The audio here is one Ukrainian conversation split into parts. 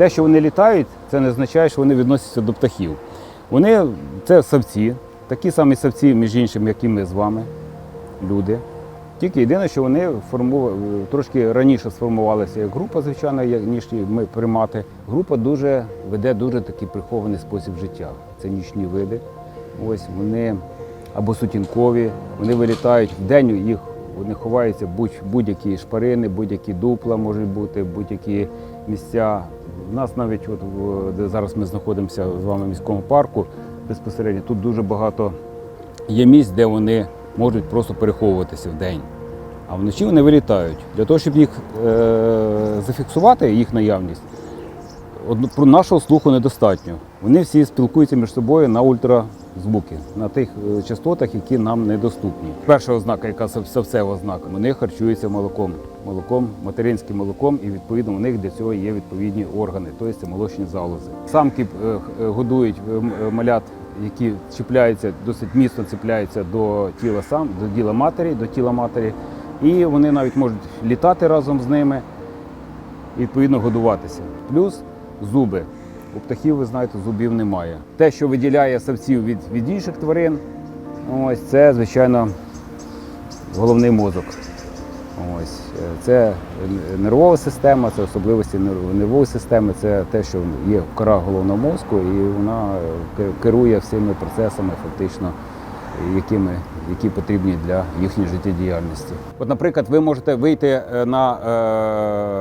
Те, що вони літають, це не означає, що вони відносяться до птахів. Вони це савці, такі самі савці, між іншим, як і ми з вами, люди. Тільки єдине, що вони форму... трошки раніше сформувалися як група, звичайно, ніж ми примати. Група дуже веде дуже такий прихований спосіб життя. Це нічні види. Ось вони або сутінкові, вони вилітають в день, їх вони ховаються будь, будь-які шпарини, будь-які дупла можуть бути, будь-які місця. У нас навіть, от, де зараз ми знаходимося з вами в міському парку, безпосередньо тут дуже багато є місць, де вони можуть просто переховуватися в день. А вночі вони вилітають. Для того, щоб їх е- зафіксувати, їх наявність, одно- про нашого слуху недостатньо. Вони всі спілкуються між собою на ультразвуки, на тих е, частотах, які нам недоступні. Перша ознака, яка савцева ознака, вони харчуються молоком, молоком, материнським молоком, і відповідно у них для цього є відповідні органи, тобто це молочні залози. Самки е, е, годують малят, які чіпляються, досить міцно чіпляються до тіла сам, до тіла матері, до тіла матері, і вони навіть можуть літати разом з ними і відповідно годуватися. Плюс зуби. У птахів, ви знаєте, зубів немає. Те, що виділяє савців від, від інших тварин, ось це, звичайно, головний мозок. Ось е, це нервова система, це особливості нерв- нервової системи, це те, що є кора головного мозку, і вона е, керує всіми процесами, фактично, якими, які потрібні для їхньої життєдіяльності. От, наприклад, ви можете вийти е, на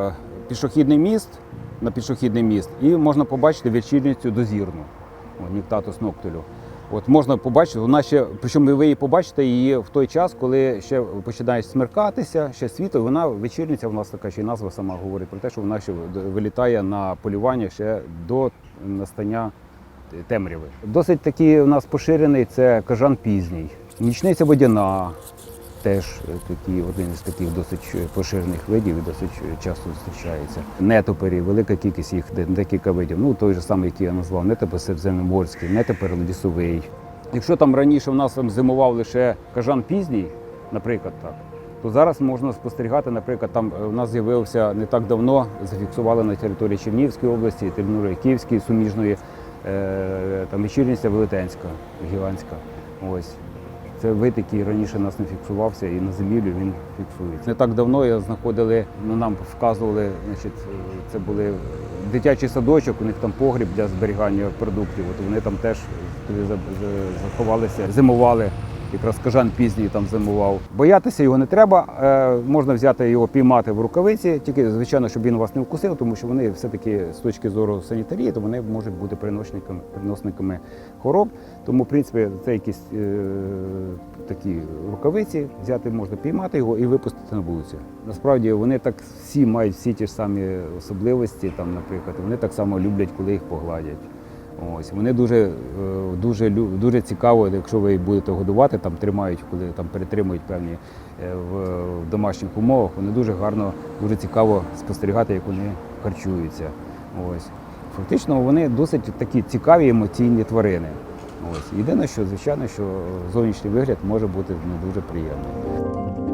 е, пішохідний міст, на пішохідний міст, і можна побачити вечірницю дозірну, Ніктатус ноктулю. От можна побачити, вона ще, причому ви її побачите її в той час, коли ще починає смеркатися, ще світло. Вона вечірниця, у нас така ще й назва сама говорить про те, що вона ще вилітає на полювання ще до настання темряви. Досить такий у нас поширений це кажан пізній. Нічниця водяна теж такий, один із таких досить поширених видів і досить часто зустрічається. Нетопері, велика кількість їх, декілька видів. Ну той же самий, який я назвав, нетопер середземноморський, нетопер лісовий. Якщо там раніше в нас там зимував лише кажан пізній, наприклад, так. То зараз можна спостерігати, наприклад, там е, у нас з'явився не так давно, зафіксували на території Чернігівської області, території Київської, суміжної, е, там вечірниця Велетенська, гігантська. Ось. Це вид, який раніше нас не фіксувався, і на зимівлю він фіксується. Не так давно я знаходили, ну, нам вказували, значить, це були дитячий садочок, у них там погріб для зберігання продуктів. От вони там теж заховалися, зимували. Якраз кажан пізній там зимував. Боятися його не треба. Е, можна взяти його, піймати в рукавиці, тільки звичайно, щоб він вас не вкусив, тому що вони все-таки з точки зору санітарії, то вони можуть бути приносниками, приносниками хвороб. Тому, в принципі, це якісь е, такі рукавиці, взяти можна піймати його і випустити на вулицю. Насправді вони так всі мають всі ті ж самі особливості, там, наприклад, вони так само люблять, коли їх погладять. Ось вони дуже, е, дуже, дуже цікаво, якщо ви їх будете годувати, там тримають, коли там перетримують певні е, в, в домашніх умовах. Вони дуже гарно, дуже цікаво спостерігати, як вони харчуються. Ось фактично вони досить такі цікаві емоційні тварини. Ось єдине, що звичайно, що зовнішній вигляд може бути не дуже приємним.